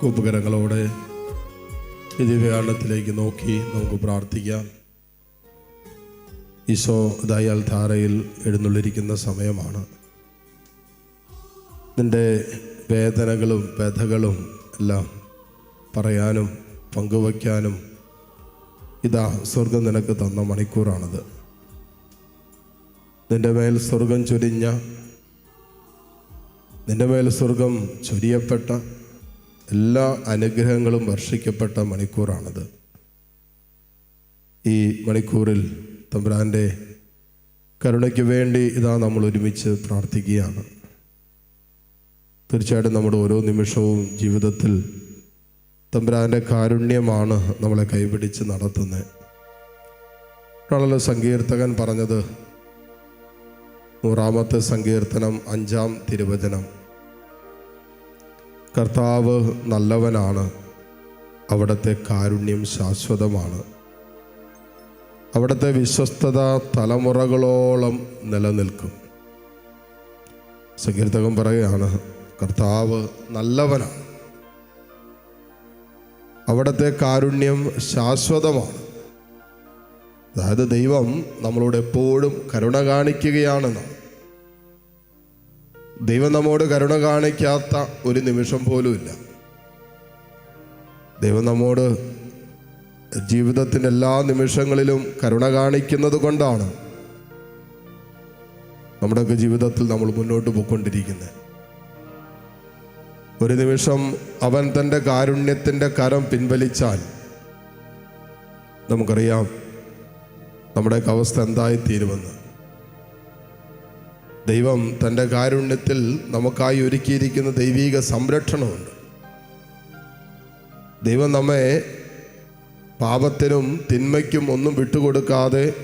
കൂപ്പുകരങ്ങളോടെ ഈ നോക്കി നമുക്ക് പ്രാർത്ഥിക്കാം. ഈശോ ദയാൽ ധാരയിൽ എഴുന്നള്ളിരിക്കുന്ന സമയമാണ്. നിന്റെ വേദനകളും വ്യഥകളും എല്ലാം പറയാനും പങ്കുവയ്ക്കാനും ഇതാ സ്വർഗം നിനക്ക് തന്ന മണിക്കൂറാണത്. നിന്റെ മേൽ സ്വർഗം ചൊരിഞ്ഞ നിന്റെ മേൽ സ്വർഗം ചൊരിയപ്പെട്ട എല്ലാ അനുഗ്രഹങ്ങളും വർഷിക്കപ്പെട്ട മണിക്കൂറാണത്. ഈ മണിക്കൂറിൽ തമ്പുരാന്റെ കരുണയ്ക്ക് വേണ്ടി ഇതാ നമ്മൾ ഒരുമിച്ച് പ്രാർത്ഥിക്കുകയാണ്. തീർച്ചയായിട്ടും നമ്മുടെ ഓരോ നിമിഷവും ജീവിതത്തിൽ തമ്പുരാന്റെ കാരുണ്യമാണ് നമ്മളെ കൈപിടിച്ച് നടത്തുന്നത്. ഒരാളല്ലോ സങ്കീർത്തകൻ പറഞ്ഞത് നൂറാമത്തെ സങ്കീർത്തനം അഞ്ചാം തിരുവചനം. കർത്താവ് നല്ലവനാണ്. അവിടുത്തെ കാരുണ്യം ശാശ്വതമാണ്. അവിടുത്തെ വിശ്വസ്തത തലമുറകളോളം നിലനിൽക്കും. സങ്കീർത്തകം പറയുകയാണ് കർത്താവ് നല്ലവനാണ്. അവിടുത്തെ കാരുണ്യം ശാശ്വതമാണ്. അതായത് ദൈവം നമ്മളോട് എപ്പോഴും കരുണ കാണിക്കുകയാണെന്നാണ് ദൈവം നമ്മോട് കരുണ കാണിക്കാത്ത ഒരു നിമിഷം പോലുമില്ല ദൈവം നമ്മോട് ജീവിതത്തിന്റെ എല്ലാ നിമിഷങ്ങളിലും കരുണ കാണിക്കുന്നത് കൊണ്ടാണ് നമ്മുടെയൊക്കെ ജീവിതത്തിൽ നമ്മൾ മുന്നോട്ട് പോയിക്കൊണ്ടിരിക്കുന്നത്. ഒരു നിമിഷം അവൻ തന്റെ കാരുണ്യത്തിന്റെ കരം പിൻവലിച്ചാൽ നമുക്കറിയാം നമ്മുടെയൊക്കെ അവസ്ഥ എന്തായി തീരുമെന്ന് ദൈവം തന്റെ കാരുണ്യത്തിൽ നമുക്കായി ഒരുക്കിയിരിക്കുന്ന ദൈവീക സംരക്ഷണമുണ്ട്. ദൈവം നമ്മെ പാപത്തിനും തിന്മയ്ക്കും ഒന്നും വിട്ടുകൊടുക്കാതെ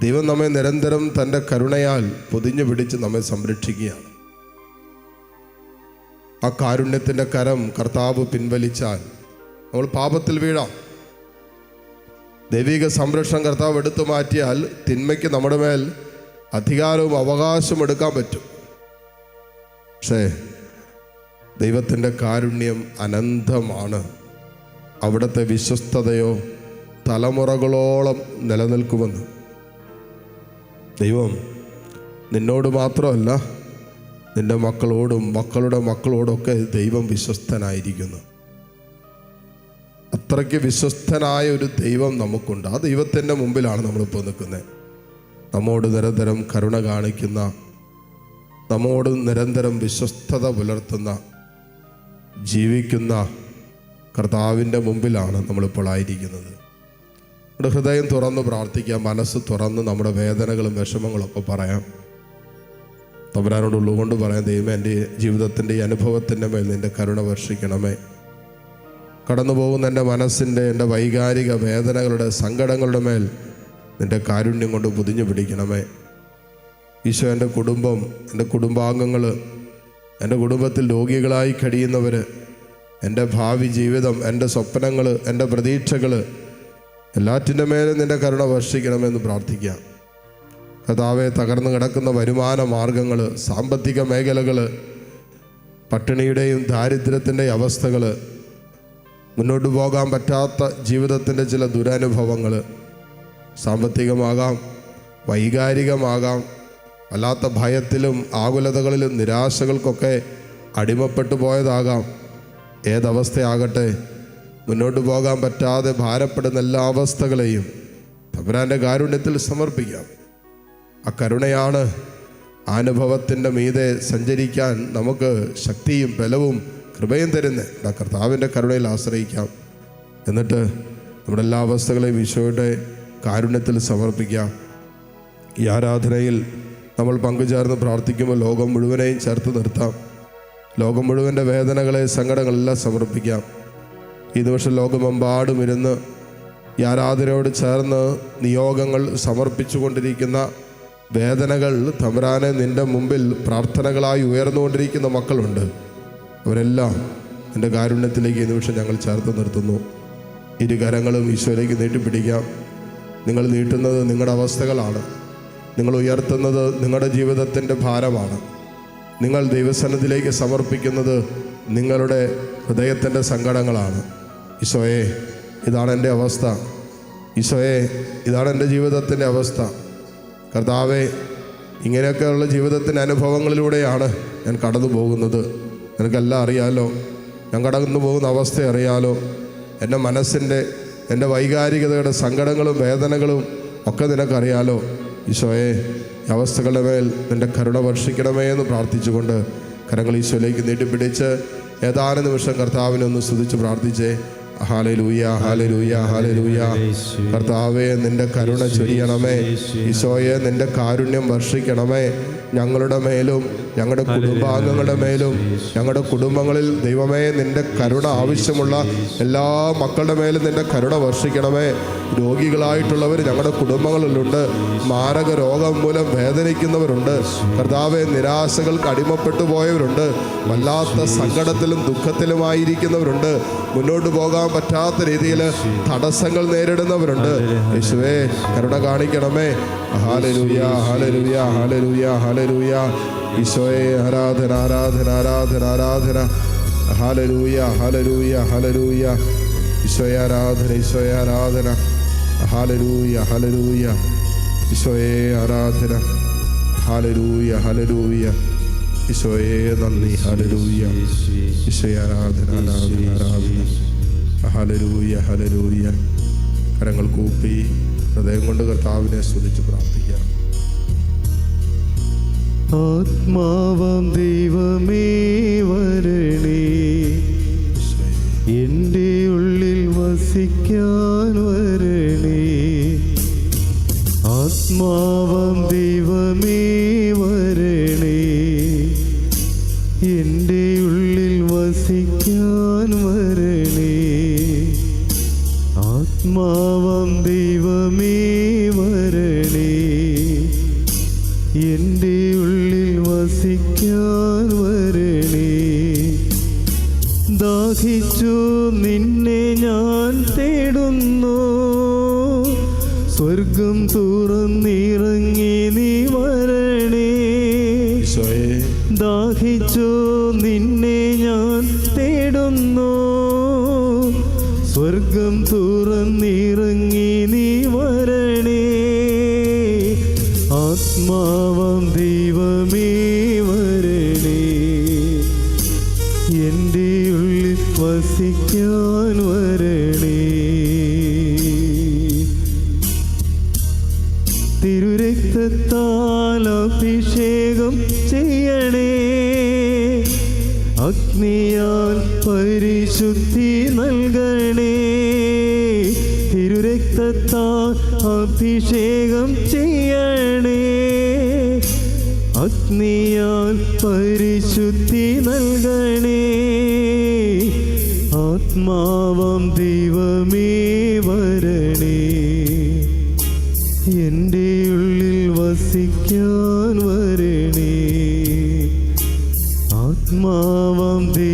ദൈവം നമ്മെ നിരന്തരം തന്റെ കരുണയാൽ പൊതിഞ്ഞു പിടിച്ച് നമ്മെ സംരക്ഷിക്കുകയാണ്. ആ കാരുണ്യത്തിന്റെ കരം കർത്താവ് പിൻവലിച്ചാൽ നമ്മൾ പാപത്തിൽ വീഴാം. ദൈവിക സംരക്ഷണം കർത്താവ് എടുത്തു മാറ്റിയാൽ തിന്മയ്ക്ക് നമ്മുടെ മേൽ അധികാരവും അവകാശവും എടുക്കാൻ പറ്റും. പക്ഷേ ദൈവത്തിന്റെ കാരുണ്യം അനന്തമാണ്. അവിടുത്തെ വിശ്വസ്തതയോ തലമുറകളോളം നിലനിൽക്കുമെന്ന്. ദൈവം നിന്നോട് മാത്രമല്ല നിന്റെ മക്കളോടും മക്കളുടെ മക്കളോടൊക്കെ ദൈവം വിശ്വസ്തനായിരിക്കുന്നു. അത്രയ്ക്ക് വിശ്വസ്തനായ ഒരു ദൈവം നമുക്കുണ്ട്. ആ ദൈവത്തിന്റെ മുമ്പിലാണ് നമ്മളിപ്പോൾ നിൽക്കുന്നത്. നമ്മോട് നിരന്തരം കരുണ കാണിക്കുന്ന നമ്മോട് നിരന്തരം വിശ്വസ്തത പുലർത്തുന്ന ജീവിക്കുന്ന കർത്താവിന്റെ മുമ്പിലാണ് നമ്മളിപ്പോൾ ആയിരിക്കുന്നത്. നമ്മുടെ ഹൃദയം തുറന്ന് പ്രാർത്ഥിക്കാം മനസ്സ് തുറന്ന് നമ്മുടെ വേദനകളും വിഷമങ്ങളും ഒക്കെ പറയാം. തമ്പുരാനോട് ഉള്ളുകൊണ്ട് പറയാം ദൈവം എന്റെ ജീവിതത്തിന്റെ ഈ അനുഭവത്തിന്റെ മേൽ നിന്റെ കരുണ വർഷിക്കണമേ. കടന്നു പോകുന്ന എന്റെ മനസ്സിന്റെ എന്റെ വൈകാരിക വേദനകളുടെ സങ്കടങ്ങളുടെ മേൽ നിന്റെ കാരുണ്യം കൊണ്ട് പൊതിഞ്ഞു പിടിക്കണമേ. ഈശോ എന്റെ കുടുംബം എന്റെ കുടുംബാംഗങ്ങൾ എന്റെ കുടുംബത്തിൽ രോഗികളായി കഴിയുന്നവർ എന്റെ ഭാവി ജീവിതം എന്റെ സ്വപ്നങ്ങൾ എന്റെ പ്രതീക്ഷകൾ എല്ലാറ്റിന്റെ മേലും നിന്റെ കരുണ വർഷിക്കണമെന്ന് പ്രാർത്ഥിക്കാം കഥാവെ തകർന്നു കിടക്കുന്ന വരുമാന മാർഗങ്ങൾ സാമ്പത്തിക മേഖലകൾ പട്ടിണിയുടെയും ദാരിദ്ര്യത്തിന്റെയും അവസ്ഥകൾ മുന്നോട്ട് പോകാൻ പറ്റാത്ത ജീവിതത്തിന്റെ ചില ദുരനുഭവങ്ങൾ സാമ്പത്തികമാകാം വൈകാരികമാകാം. അല്ലാത്ത ഭയത്തിലും ആകുലതകളിലും നിരാശകൾക്കൊക്കെ അടിമപ്പെട്ടു പോയതാകാം. ഏതവസ്ഥയാകട്ടെ മുന്നോട്ട് പോകാൻ പറ്റാതെ ഭാരപ്പെടുന്ന എല്ലാ അവസ്ഥകളെയും തമ്പുരാന്റെ കാരുണ്യത്തിൽ സമർപ്പിക്കാം. ആ കരുണയാണ് അനുഭവത്തിന്റെ മീതെ സഞ്ചരിക്കാൻ നമുക്ക് ശക്തിയും ബലവും കൃപയും തരുന്നത് കർത്താവിന്റെ കരുണയിൽ ആശ്രയിക്കാം. എന്നിട്ട് നമ്മുടെ എല്ലാ അവസ്ഥകളെയും ഈശോയുടെ കാരുണ്യത്തിൽ സമർപ്പിക്കാം ഈ ആരാധനയിൽ നമ്മൾ പങ്കുചേർന്ന് പ്രാർത്ഥിക്കുമ്പോൾ ലോകം മുഴുവനെയും ചേർത്ത് നിർത്താം. ലോകം മുഴുവന്റെ വേദനകളെ സങ്കടങ്ങളെല്ലാം സമർപ്പിക്കാം. ഈ ദിവസം ലോകമെമ്പാടും ഇരുന്ന് ഈ ആരാധനയോട് ചേർന്ന് നിയോഗങ്ങൾ സമർപ്പിച്ചു കൊണ്ടിരിക്കുന്ന വേദനകൾ തമരാനെ നിന്റെ മുമ്പിൽ പ്രാർത്ഥനകളായി ഉയർന്നുകൊണ്ടിരിക്കുന്ന മക്കളുണ്ട്. അവരെല്ലാം എന്റെ കാരുണ്യത്തിലേക്ക് ഈ നിമിഷം ഞങ്ങൾ ചേർത്ത് നിർത്തുന്നു. ഇരു കരങ്ങളും ഈശോയിലേക്ക് നീട്ടിപ്പിടിക്കാം. നിങ്ങൾ നീട്ടുന്നത് നിങ്ങളുടെ അവസ്ഥകളാണ്. നിങ്ങൾ ഉയർത്തുന്നത് നിങ്ങളുടെ ജീവിതത്തിന്റെ ഭാരമാണ്. നിങ്ങൾ ദൈവസന്നത്തിലേക്ക് സമർപ്പിക്കുന്നത് നിങ്ങളുടെ ഹൃദയത്തിന്റെ സങ്കടങ്ങളാണ്. ഈശോയെ ഇതാണ് എന്റെ അവസ്ഥ. ഈശോയെ ഇതാണ് എന്റെ ജീവിതത്തിന്റെ അവസ്ഥ. കർത്താവെ ഇങ്ങനെയൊക്കെയുള്ള ജീവിതത്തിന്റെ അനുഭവങ്ങളിലൂടെയാണ് ഞാൻ കടന്നു പോകുന്നത്. നിനക്കെല്ലാം അറിയാലോ. ഞാൻ കടന്നു പോകുന്ന അവസ്ഥ അറിയാലോ. എന്റെ മനസ്സിന്റെ എന്റെ വൈകാരികതയുടെ സങ്കടങ്ങളും വേദനകളും ഒക്കെ നിനക്കറിയാലോ. ഈശോയെ അവസ്ഥകളുടെ മേൽ നിന്റെ കരുണ വർഷിക്കണമേ എന്ന് പ്രാർത്ഥിച്ചുകൊണ്ട് കരങ്ങൾ ഈശോയിലേക്ക് നീട്ടിപ്പിടിച്ച് ഏതാനും നിമിഷം കർത്താവിനെ ഒന്ന് സ്തുതിച്ച് പ്രാർത്ഥിച്ചേ. Hallelujah hallelujah hallelujah. കർത്താവെ നിന്റെ കരുണ ചൊരിയണമേ. ഈശോയെ നിന്റെ കാരുണ്യം വർഷിക്കണമേ. ഞങ്ങളുടെ മേലും ഞങ്ങളുടെ കുടുംബാംഗങ്ങളുടെ മേലും ഞങ്ങളുടെ കുടുംബങ്ങളിൽ ദൈവമേ നിന്റെ കരുണ ആവശ്യമുള്ള എല്ലാ മക്കളുടെ മേലും നിന്റെ കരുണ വർഷിക്കണമേ. രോഗികളായിട്ടുള്ളവർ ഞങ്ങളുടെ കുടുംബങ്ങളിലുണ്ട്. മാരക രോഗം മൂലം വേദനിക്കുന്നവരുണ്ട്. കർത്താവെ നിരാശകൾക്ക് അടിമപ്പെട്ടു പോയവരുണ്ട്. വല്ലാത്ത സങ്കടത്തിലും ദുഃഖത്തിലുമായിരിക്കുന്നവരുണ്ട്. മുന്നോട്ട് പോകാൻ പറ്റാത്ത രീതിയിൽ തടസ്സങ്ങൾ നേരിടുന്നവരുണ്ട്. യേശുവേ കരുണ കാണിക്കണമേ. ഹാലരൂയ ഹാലരൂയ ഹാലരൂയ ഹാലരൂയ ഈശോയെ ആരാധന ആരാധന ആരാധന ആരാധന. ഹാലരൂയ ഹാലരൂയ ഹാലരൂയ ഈശോയെ ആരാധന ഈശോയെ ആരാധന. ഹാലരൂയ ഹാലരൂയ ഈശോയെ ആരാധന. ഹാലരൂയ ഹാലരൂയ ഈശോയെ നന്ദി. ഹാലരൂയ ഈശോയെ ആരാധന ആരാധന ആരാധന. ഹലരൂയ ഹലരൂയ കരങ്ങൾ കൂപ്പി ഹൃദയം കൊണ്ട് കർത്താവിനെ സ്തുതിച്ച് പ്രാർത്ഥിക്കാം. ആത്മാവം ദൈവമേ വരണേ. എന്റെ ഉള്ളിൽ വസിക്കാൻ എന്റെ ഉള്ളിൽ വസിക്കാൻ വരണേ. തിരുരക്തത്താൽ അഭിഷേകം ചെയ്യണേ. അഗ്നിയാൽ പരിശുദ്ധി നൽകണേ. തിരുരക്തത്താൽ അഭിഷേകം ചെയ്യണേ. അഗ്നിയാൽ പരിശുദ്ധി നൽകണേ. ആത്മാവം ദൈവമേ വരണേ. എന്റെ ഉള്ളിൽ വസിക്കാൻ വരണേ. ആത്മാവം ദൈവമേ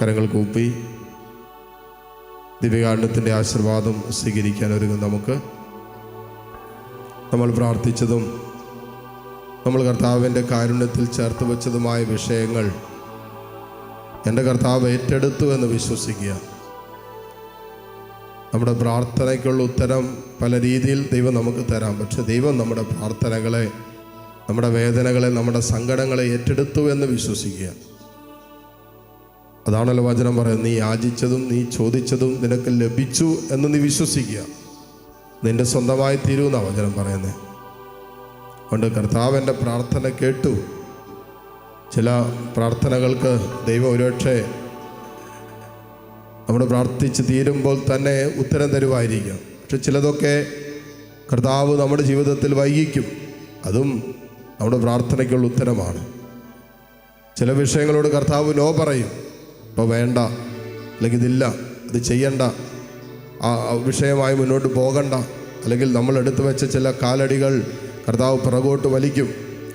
കരങ്ങൾ കൂപ്പി ദിവ്യകാണ്ഡത്തിന്റെ ആശീർവാദം സ്വീകരിക്കാൻ ഒരുങ്ങും നമുക്ക്. നമ്മൾ പ്രാർത്ഥിച്ചതും നമ്മൾ കർത്താവിന്റെ കാരുണ്യത്തിൽ ചേർത്ത് വെച്ചതുമായ വിഷയങ്ങൾ എന്റെ കർത്താവ് ഏറ്റെടുത്തു എന്ന് വിശ്വസിക്കുക. നമ്മുടെ പ്രാർത്ഥനയ്ക്കുള്ള ഉത്തരം പല രീതിയിൽ ദൈവം നമുക്ക് തരാം. പക്ഷെ ദൈവം നമ്മുടെ പ്രാർത്ഥനകളെ നമ്മുടെ വേദനകളെ നമ്മുടെ സങ്കടങ്ങളെ ഏറ്റെടുത്തു എന്ന് വിശ്വസിക്കുക. അതാണല്ലോ വചനം പറയുന്നത്. നീ യാചിച്ചതും നീ ചോദിച്ചതും നിനക്ക് ലഭിച്ചു എന്ന് നീ വിശ്വസിക്കുക. നിന്റെ സ്വന്തമായി തീരുമെന്നാണ് വചനം പറയുന്നത്. അതുകൊണ്ട് കർത്താവ് എന്റെ പ്രാർത്ഥന കേട്ടു. ചില പ്രാർത്ഥനകൾക്ക് ദൈവം ഒരുപക്ഷെ നമ്മൾ പ്രാർത്ഥിച്ച് തീരുമ്പോൾ തന്നെ ഉത്തരം തരുമായിരിക്കാം. പക്ഷെ ചിലതൊക്കെ കർത്താവ് നമ്മുടെ ജീവിതത്തിൽ വൈകിക്കും. അതും നമ്മുടെ പ്രാർത്ഥനയ്ക്കുള്ള ഉത്തരമാണ്. ചില വിഷയങ്ങളോട് കർത്താവ് നോ പറയും. ഇപ്പോൾ വേണ്ട അല്ലെങ്കിൽ ഇതില്ല അത് ചെയ്യണ്ട ആ വിഷയമായി മുന്നോട്ട് പോകണ്ട അല്ലെങ്കിൽ നമ്മൾ എടുത്തു വെച്ച ചില കാലടികൾ കർത്താവ് പിറകോട്ട് വലിക്കും.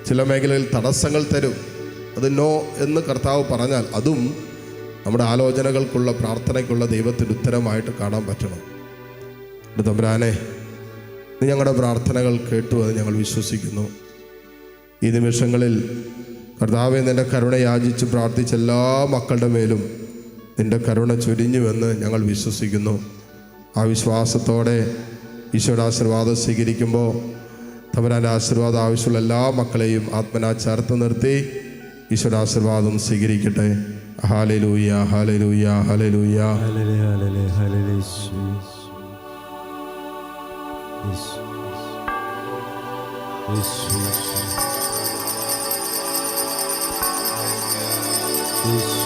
ചില മേഖലയിൽ തടസ്സങ്ങൾ തരും. അത് നോ എന്ന് കർത്താവ് പറഞ്ഞാൽ അതും നമ്മുടെ ആലോചനകൾക്കുള്ള പ്രാർത്ഥനയ്ക്കുള്ള ദൈവത്തിന്റെ ഉത്തരമായിട്ട് കാണാൻ പറ്റണം. എന്റെ തമ്പുരാനെ നീ ഞങ്ങളുടെ പ്രാർത്ഥനകൾ കേട്ടു അത് ഞങ്ങൾ വിശ്വസിക്കുന്നു. ഈ നിമിഷങ്ങളിൽ കർത്താവെ നിന്റെ കരുണ യാചിച്ച് പ്രാർത്ഥിച്ച എല്ലാ മക്കളുടെ മേലും നിന്റെ കരുണ ചൊരിഞ്ഞുവെന്ന് ഞങ്ങൾ വിശ്വസിക്കുന്നു. ആ വിശ്വാസത്തോടെ ഈശോയുടെ ആശീർവാദം സ്വീകരിക്കുമ്പോൾ തമരാന്റെ ആശീർവാദം ആവശ്യമുള്ള എല്ലാ മക്കളെയും ആത്മനാ ചേർത്ത് നിർത്തി ഈശോയുടെ സ്വീകരിക്കട്ടെ. Hallelujah hallelujah hallelujah hallelujah,